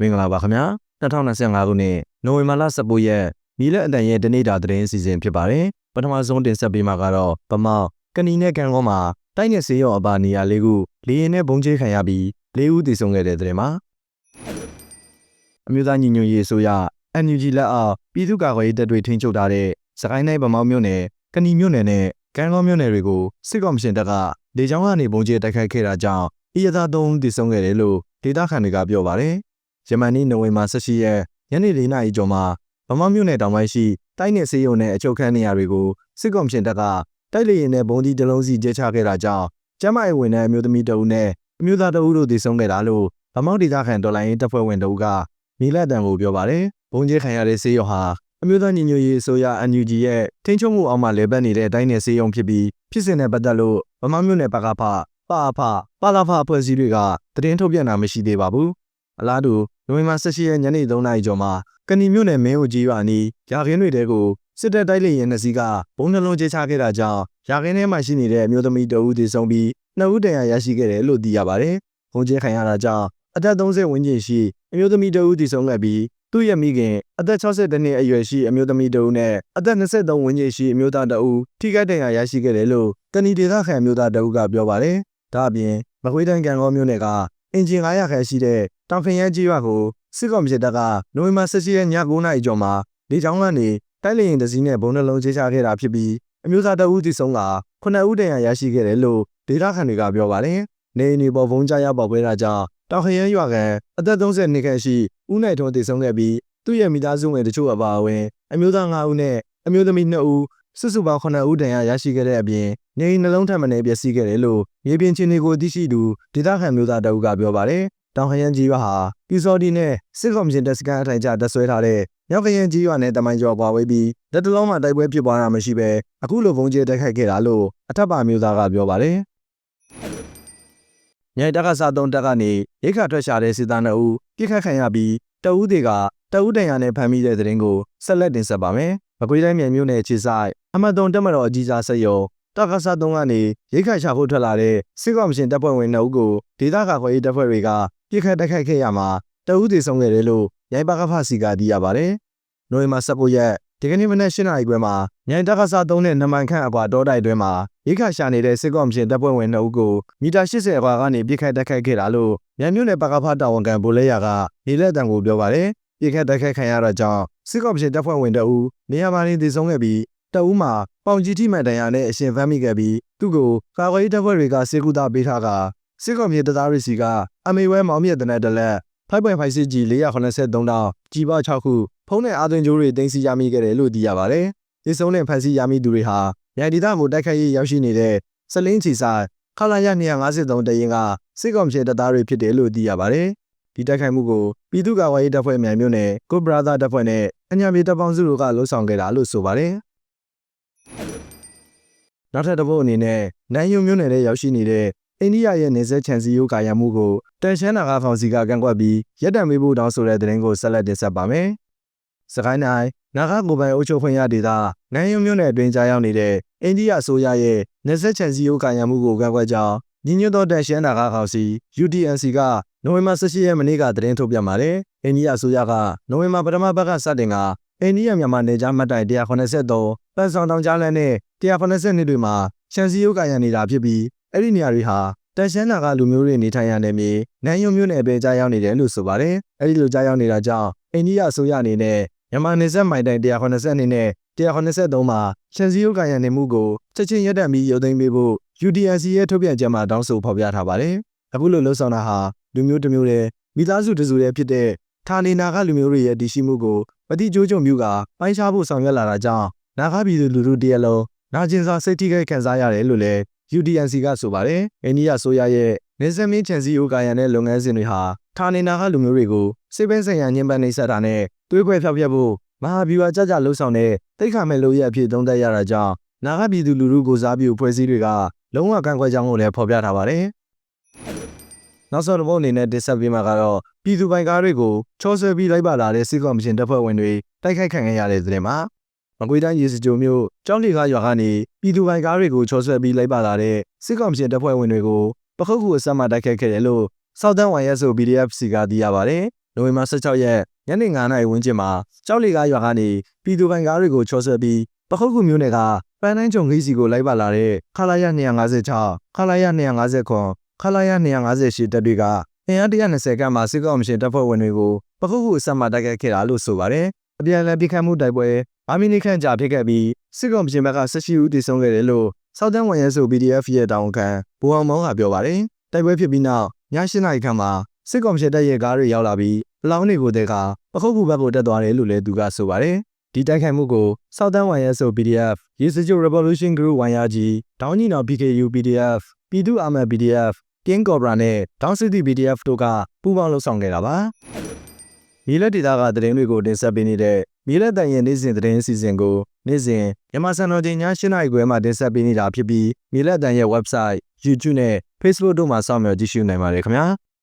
မင်္ဂလာပါခင်ဗျာ2025ခုနှစ်နိုဝင်ဘာလ19ရက်မိလက်အတန်ရဲ့တနေ့တာသတင်းအစီအစဉ်ဖြစ်ပါတယ်ပထမဆုံးတင်ဆက်ပေးမှာကတော့ဗမောက်ကနီနဲ့ကန်ကောမှာတိုက်နယ်စေးရောအပါနေရာလေးခုလေရင်နဲ့ဘုံကျဲခံရပြီးလေးဦးတည်ဆုံခဲ့တဲ့သတင်းမှာအမျိုးသားညီညွတ်ရေးအစိုးရ NUG လက်အောက်ပြည်သူ့ကာကွယ်ရေးတပ်တွေထိန်းချုပ်ထားတဲ့စကိုင်းတိုင်းဗမောက်မြို့နယ်ကနီမြို့နယ်နဲ့ကန်ကောမြို့နယ်တွေကိုစစ်ကောင်စီတပ်ကလေကြောင်းကနေဘုံကျဲတိုက်ခိုက်ခဲ့တာကြောင့်အရသာ၃ဦးတည်ဆုံခဲ့တယ်လို့ဒေသခံတွေကပြောပါတယ်။ ယမန်နေ့နိုဝင်ဘာ18ရက်ညနေ4နာရီကျော်မှာဗမာမြို့နယ်တောင်ပိုင်းရှိတိုက်နယ်စေယုံနဲ့အချုပ်ခန်းနေရာတွေကိုစစ်ကောင်စီတပ်ကတိုက်လေရင်နဲ့ဘုံဒီတလုံးစီကျဲချခဲ့တာကြောင့်ကျမ်းမာရေးဝန်ထမ်းအမျိုးသမီးတအုပ်နဲ့အမျိုးသားတအုပ်တို့တည်ဆုံခဲ့တာလို့ဗမောက်ဒေသခံတော်လိုင်းရေးတပ်ဖွဲ့ဝင်တအုပ်ကမိလက်တံကိုပြောပါတယ်။ဘုံကျဲခံရတဲ့စေယုံဟာအမျိုးသားညီညွတ်ရေးအစိုးရ NUG ရဲ့ထိန်းချုပ်မှုအောက်မှာလဲပတ်နေတဲ့တိုင်းနယ်စေယုံဖြစ်ပြီးဖြစ်စဉ်နဲ့ပတ်သက်လို့ဗမာမြို့နယ်ပကဖပါအဖပါလာဖအဖွဲ့အစည်းတွေကသတင်းထုတ်ပြန်တာမရှိသေးပါဘူး။ အလားတူနိုဝင်ဘာ18ရက်ညနေ3နာရီကျော်မှာကဏီမြို့နယ်မင်းဦးကြီးရွာနီးရာခင်းတွေတဲကိုစစ်တပ်တိုက်လေရင်နှစ်စီးကဘုံနှလုံးကျချခဲ့တာကြောင့်ရာခင်းထဲမှာရှိနေတဲ့အမျိုးသမီးတဦးသေဆုံးပြီးနှစ်ဦးတန်ရာရရှိခဲ့တယ်လို့သိရပါတယ်။ဘုံကျဲခံရတာကြောင့်အသက်30ဝန်းကျင်ရှိအမျိုးသမီးတဦးသေဆုံးခဲ့ပြီးသူ့ရဲ့မိခင်အသက်62နှစ်အရွယ်ရှိအမျိုးသမီးတဦးနဲ့အသက်23ဝန်းကျင်ရှိအမျိုးသားတဦးထိခိုက်ဒဏ်ရာရရှိခဲ့တယ်လို့ကဏီဒေသခံအမျိုးသားတဦးကပြောပါတယ်။ဒါအပြင်မကွေးတိုင်းကံကောမြို့နယ်ကအင်ဂျင်900ခန့်ရှိတဲ့ တောင်ဖင်ရဲကြီးရွာကိုစစ်ကောင်စီတပ်ကနိုဝင်ဘာ18ရက်ည9:00နာရီကျော်မှာလေကြောင်းကနေတိုက်လေရင်တစည်းနဲ့ဘုံနှလုံးချေချခဲ့တာဖြစ်ပြီးအမျိုးသားတဦးတည်ဆုံးက9ဦးတန်ရာရရှိခဲ့တယ်လို့ဒေသခံတွေကပြောပါတယ်။နေနေပေါ်ဘုံကြရပေါက်ပွဲတာကြောင့်တောင်ခရဲရွာကအသက်30နှစ်ခန့်ရှိဦးနိုင်ထွန်းတည်ဆုံးခဲ့ပြီးသူ့ရဲ့မိသားစုဝင်တချို့အပါအဝင်အမျိုးသား9ဦးနဲ့အမျိုးသမီး2ဦးစုစုပေါင်း9ဦးတန်ရာရရှိခဲ့တဲ့အပြင်နေအိမ်နှလုံးထပ်မံပျက်စီးခဲ့တယ်လို့မြေပြင်ချင်းတွေကိုသိရှိသူဒေသခံမျိုးသားတအုပ်ကပြောပါတယ်။ တောင်ခရန်ကြီးရွာဟာပီစော်ဒီနဲ့စစ်ကောင်စီတပ်စခန်းအထိုင်ကျတပ်ဆွဲထားတဲ့မြောက်ခရန်ကြီးရွာနဲ့တမိုင်းကျော်ပွားဝေးပြီးလက်တလုံးမှာတိုက်ပွဲဖြစ်ပွားတာမရှိဘဲအခုလိုဘုံကျဲတိုက်ခိုက်ခဲ့တာလို့အထက်ပါမျိုးသားကပြောပါတယ်။မြိုင်တက်ကစားသုံးတက်ကနေရိတ်ခါထွက်ရှာတဲ့စစ်သားနှစ်ဦးပြစ်ခတ်ခံရပြီးတအူးတွေကတအူးတန်ရနဲ့ဖမ်းမိတဲ့တဲ့ရင်ကိုဆက်လက်တင်ဆက်ပါမယ်။မကွေးတိုင်းမြိုင်မြို့နယ်ခြေဆိုင်အမတ်တုံတက်မတော်အကြီးစားဆက်ယုံတက္ကသသုံးကနေရိတ်ခတ်ချဖို့ထွက်လာတဲ့စစ်ကောင်ရှင်တပ်ဖွဲ့ဝင်2ဦးကိုဒေသကာကွယ်ရေးတပ်ဖွဲ့တွေက ပြစ်ခတ်တိုက်ခိုက်ခဲ့ရမှာတအူးသေးဆုံးခဲ့တယ်လို့ရိုင်ပါကဖစီကသိရပါတယ်။နိုဝင်ဘာ19ရက်ဒီကနေ့မနက်၈နာရီခွဲမှာညိုင်တက္ကသသုံးနဲ့နမန်ခန့်အပွားတောတိုက်တွင်မှာရိတ်ခတ်ရှာနေတဲ့စစ်ကောင်ရှင်တပ်ဖွဲ့ဝင်2ဦးကိုမီတာ80အကွာကနေပြစ်ခတ်တိုက်ခိုက်ခဲ့တာလို့မြန်မြို့နယ်ပါကဖတာဝန်ခံဗိုလ်လဲရကနေလက်တံကိုပြောပါတယ်။ပြစ်ခတ်တိုက်ခိုက်ခံရတာကြောင့်စစ်ကောင်ရှင်တပ်ဖွဲ့ဝင်2ဦးနေရာမှာနေသေဆုံးခဲ့ပြီးတအူးမှာပေါင်ကြီးထိမှန်တန်ရာနဲ့အရှင်ဖမ်းမိခဲ့ပြီးသူ့ကိုကာကွယ်ရေးတပ်ဖွဲ့တွေကစေကူတာပေးထားက စစ်ကောင်မြေတပ်သားတွေစီကအမေဝဲမောင်မြတ်တနက်တလက်5.56 G 483တောင်းကြီးပေါ6ခုဖုံးတဲ့အာသွင်းကြိုးတွေတင်စီရမိခဲ့တယ်လို့သိရပါတယ်။ဒီဆုံးနဲ့ဖန်စီရမိသူတွေဟာမြိုင်ဒေသကိုတိုက်ခိုက်ရေးရောက်ရှိနေတဲ့စလင်းချီစာခလာရ253တရင်ကစစ်ကောင်မြေတပ်သားတွေဖြစ်တယ်လို့သိရပါတယ်။ဒီတိုက်ခိုက်မှုကိုပြည်သူ့ကာကွယ်ရေးတပ်ဖွဲ့မြန်မြို့နယ်ကိုဘရာသာတပ်ဖွဲ့နဲ့အညာပြည်တပ်ပေါင်းစုတို့ကလှုပ်ဆောင်ခဲ့တာလို့ဆိုပါတယ်။နောက်ထပ်တစ်ပုတ်အနေနဲ့နိုင်ယုံမြို့နယ်ထဲရောက်ရှိနေတဲ့ အိန္ဒိယရဲ့နေဆက်ချန်စီယိုကာယမှုကိုတန်ရှမ်းနာဂါဖောင်စီကကန့်ကွက်ပြီးရက်တံမေးဖို့တောင်းဆိုတဲ့သတင်းကိုဆက်လက်တင်ဆက်ပါမယ်။စကိုင်းတိုင်းနာဂါကိုပိုင်အုပ်ချုပ်ဖွင့်ရဒေသနိုင်ယုံမြို့နယ်အတွင်းကြားရောက်နေတဲ့အိန္ဒိယအစိုးရရဲ့နေဆက်ချန်စီယိုကာယမှုကိုကန့်ကွက်ကြောင်းညီညွတ်သောတန်ရှမ်းနာဂါဖောင်စီ UTNC ကနိုဝင်ဘာ18ရက်မနေ့ကသတင်းထုတ်ပြန်ပါတယ်။အိန္ဒိယအစိုးရကနိုဝင်ဘာပထမပတ်ကစတင်ကအိန္ဒိယမြန်မာနယ်ခြားမှတ်တိုင်183ပန်ဆောင်တောင်ကြားလမ်းနဲ့182တွေမှာရှန်စီယိုကာယံနေတာဖြစ်ပြီး အဲ့ဒီနေရာတွေဟာတန်ရှမ်းနာကလူမျိုးတွေနေထိုင်ရတဲ့မြေနန်းယုံမြို့နယ်ပဲကြားရောက်နေတယ်လို့ဆိုပါတယ်။အဲ့ဒီလိုကြားရောက်နေတာကြောင့်အိန္ဒိယအစိုးရအနေနဲ့မြန်မာနယ်စပ်မိုင်တိုင်182နဲ့183မှာရှန်စီယိုကာယံနေမှုကိုချက်ချင်းရပ်တန့်ပြီးရုပ်သိမ်းပေးဖို့ UDNC ရဲ့ထုတ်ပြန်ချက်မှာတောင်းဆိုဖော်ပြထားပါတယ်။အခုလိုလှုပ်ဆောင်တာဟာလူမျိုးတစ်မျိုးနဲ့မိသားစုတစုတည်းဖြစ်တဲ့ဌာနေနာကလူမျိုးတွေရဲ့တည်ရှိမှုကိုပတိကျိုးကျုံမျိုးကပိုင်းခြားဖို့ဆောင်ရွက်လာတာကြောင့်နာဂပြည်သူလူထုတရက်လုံးနာကျင်စွာစိတ်ထိခိုက်ခံစားရတယ်လို့လည်း UDNC ကဆိုပါတယ်။အိန္ဒိယဆိုရရဲ့နေဆက်မင်းချန်စီယိုကာယံတဲ့လုပ်ငန်းစဉ်တွေဟာဌာနေနာကလူမျိုးတွေကိုစိတ်ပင်းဆိုင်ရာညှဉ်းပန်းနှိပ်စက်တာနဲ့သွေးခွဲဖျောက်ဖျက်ဖို့မဟာဗျူဟာကြကြလှုပ်ဆောင်တဲ့တိတ်ခါမဲ့လို့ရအဖြစ်သုံးသပ်ရတာကြောင့်နာဂပြည်သူလူထုကိုစားပြုဖွဲ့စည်းတွေကလုံးဝကန့်ကွက်ကြောင်းကိုလည်းဖော်ပြထားပါတယ်။နောက်ဆုံးတစ်ပုတ်အနေနဲ့တင်ဆက်ပေးမှာကတော့ပြည်သူပိုင်ကားတွေကိုချောဆွဲပြီးလိုက်ပါလာတဲ့စစ်ကောင်မရှင်တပ်ဖွဲ့ဝင်တွေတိုက်ခိုက်ခံခဲ့ရတဲ့တဲ့မှာမ ကွေးတိုင်းရေစကြိုမြို့ကျောင်းလီကားရွာကနေပြည်သူပိုင်ကားတွေကိုချောဆွဲပြီးလိုက်ပါလာတဲ့စစ်ကောင်ရှင်တပ်ဖွဲ့ဝင်တွေကိုပခုတ်ကူအစမ်းမှတိုက်ခိုက်ခဲ့တယ်လို့ Southern YSO PDF စီကသိရပါတယ်နိုဝင်ဘာ16ရက်ညနေ9:00နာရီဝန်းကျင်မှာကြောက်လီကားရွာကနေပြည်သူပိုင်ကားတွေကိုချောဆွဲပြီးပခုတ်ကူမျိုးနယ်ကပန်းတိုင်းချုံခီးစီကိုလိုက်ပါလာတဲ့ခလာရ256ခလာရ259ခလာရ258တပ်တွေကအင်အား120ခန့်မှစစ်ကောင်မရှင်တပ်ဖွဲ့ဝင်တွေကိုပခုတ်ကူအဆက်မှတိုက်ခိုက်ခဲ့တာလို့ဆိုပါတယ်။အပြန်အလှန်ပြစ်ခတ်မှုတိုက်ပွဲ အာမီနီခန့်ကြာဖြစ်ခဲ့ပြီးစစ်ကောင်မရှင်ဘက်က18ဦးတည်ဆုံခဲ့တယ်လို့စောက်တန်းဝန်ရဲဆို PDF ရဲ့တာဝန်ခံဘူအောင်မောင်ကပြောပါတယ်။တိုက်ပွဲဖြစ်ပြီးနောက်ည7:00နာရီခန့်မှာစစ်ကောင်မရှင်တပ်ရဲ့ကားတွေရောက်လာပြီးအလောင်းတွေကိုတဲကပခုတ်ကူဘက်ကိုတက်သွားတယ်လို့လည်းသူကဆိုပါတယ်။ဒီတိုက်ခိုက်မှုကိုစောက်တန်းဝန်ရဲဆို PDF ရေစကြို Revolution Group ဝန်ရကြီးဒေါင်းညီနောင် PKU PDF ပြည်သူ့အာမတ် PDF King Cobra နဲ့ Down City PDF တို့ကပူးပေါင်းလှုပ်ဆောင်ခဲ့တာပါ။ မြေလက်ဒေသကသတင်းတွေကိုတင်ဆက်ပေးနေတဲ့မြေလက်တန်ရဲ့နေ့စဉ်သတင်းအစီအစဉ်ကိုနေ့စဉ်မြန်မာစံတော်ချိန်ည7:00နာရီခွဲမှာတင်ဆက်ပေးနေတာဖြစ်ပြီးမြေလက်တန်ရဲ့ website, YouTube နဲ့ Facebook တို့မှာစောင့်မျှော်ကြည့်ရှုနိုင်ပါတယ်ခင်ဗျာ။